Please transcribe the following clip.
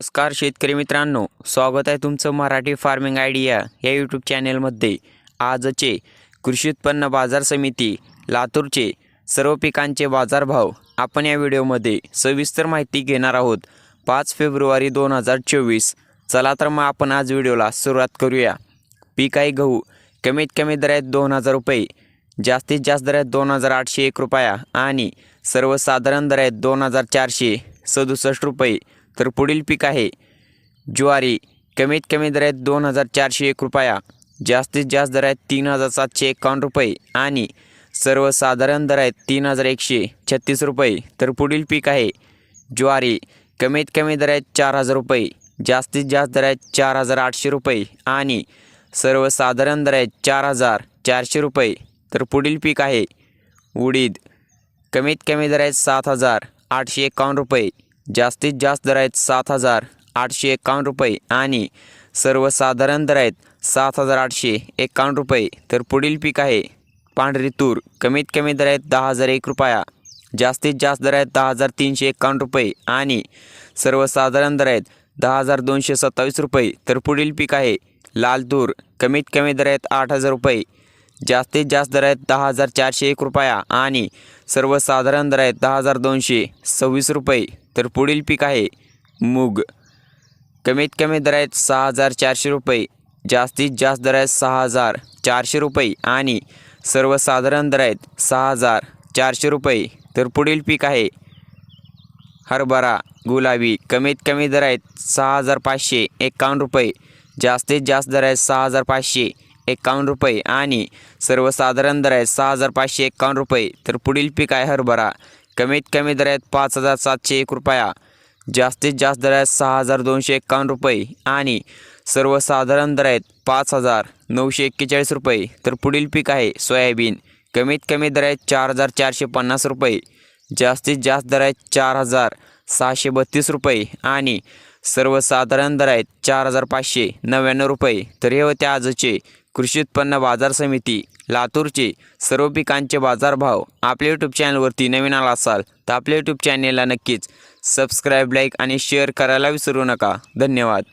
नमस्कार शेतकरी मित्रांनो स्वागत आहे तुमचं मराठी फार्मिंग आयडिया या यूट्यूब चॅनेलमध्ये आजचे कृषी उत्पन्न बाजार समिती लातूरचे सर्व पिकांचे बाजारभाव आपण या व्हिडिओमध्ये सविस्तर माहिती घेणार आहोत. पाच फेब्रुवारी दोन हजार चोवीस. चला तर मग आपण आज व्हिडिओला सुरुवात करूया. पीक आहे गहू कमीत कमी दरात दोन हजार रुपये जास्तीत जास्त दरात दोन हजार आठशे एक रुपया आणि सर्वसाधारण दर आहेत दोन हजार चारशे सदुसष्ट रुपये. तर पुढील पीक आहे. ज्वारी कमीत कमी दरात दोन हजार चारशे एक रुपया. जास्तीत जास्त दर आहेत तीन हजार सातशे एकावन्न रुपये. आणि सर्वसाधारण दर आहेत तीन हजार एकशे छत्तीस रुपये. तर पुढील पीक आहे. ज्वारी कमीत कमी दरात चार हजार रुपये. जास्तीत जास्त दर आहेत चार हजार आठशे रुपये. आणि सर्वसाधारण दर आहेत चार हजार चारशे रुपये. तर पुढील पीक आहे. उडीद कमीत कमी दर सात हजार. आठशे एकावन्न रुपये. जास्तीत जास्त दर आहेत सात हजार आठशे एकावन्न रुपये आणि सर्वसाधारण दर आहेत सात हजार आठशे एकावन्न रुपये. तर पुढील पीक आहे पांढरी तूर. कमीत कमी दर आहेत दहा हजार एक रुपया. जास्तीत जास्त दर आहेत दहा हजार तीनशे एकावन्न रुपये आणि सर्वसाधारण दर आहेत दहा हजार दोनशे सत्तावीस रुपये. तर पुढील पीक आहे लाल तूर. कमीत कमी दर आहेत आठ हजार रुपये. जास्तीत जास्त दर आहेत दहा हजार चारशे एक रुपया आणि सर्वसाधारण दर आहेत दहा हजार दोनशे सव्वीस रुपये. तर पुढील पीक आहे मूग. कमीत कमी दर आहेत सहा हजार चारशे रुपये. जास्तीत जास्त दर आहेत सहा हजार चारशे रुपये आणि सर्वसाधारण दर आहेत सहा हजार चारशे रुपये. तर पुढील पीक आहे हरभरा गुलाबी. कमीत कमी दर आहेत सहा हजार पाचशे एकावन्न रुपये. जास्तीत जास्त दर आहेत सहा हजार पाचशे एकावन्न रुपये आणि सर्वसाधारण दर आहेत सहा हजार पाचशे एकावन्न रुपये. तर पुढील पीक आहे हरभरा. कमीत कमी दर आहेत पाच हजार सातशे एक रुपया. जास्तीत जास्त दर आहेत सहा हजार दोनशे एकावन्न रुपये आणि सर्वसाधारण दर आहेत पाच हजार नऊशे एक्केचाळीस रुपये. तर पुढील पीक आहे सोयाबीन. कमीत कमी दर आहेत चार हजार चारशे पन्नास रुपये. जास्तीत जास्त दर आहेत चार हजार सहाशे बत्तीस रुपये आणि सर्वसाधारण दर आहेत चार हजार पाचशे नव्याण्णव रुपये. तर हे होते आजचे कृषी उत्पन्न बाजार समिती लातूरचे सर्व पिकांचे बाजारभाव. आपल्या यूट्यूब चॅनलवरती नवीन आला असाल तर आपल्या यूट्यूब चॅनेलला नक्कीच सबस्क्राईब लाईक आणि शेअर करायला विसरू नका. धन्यवाद.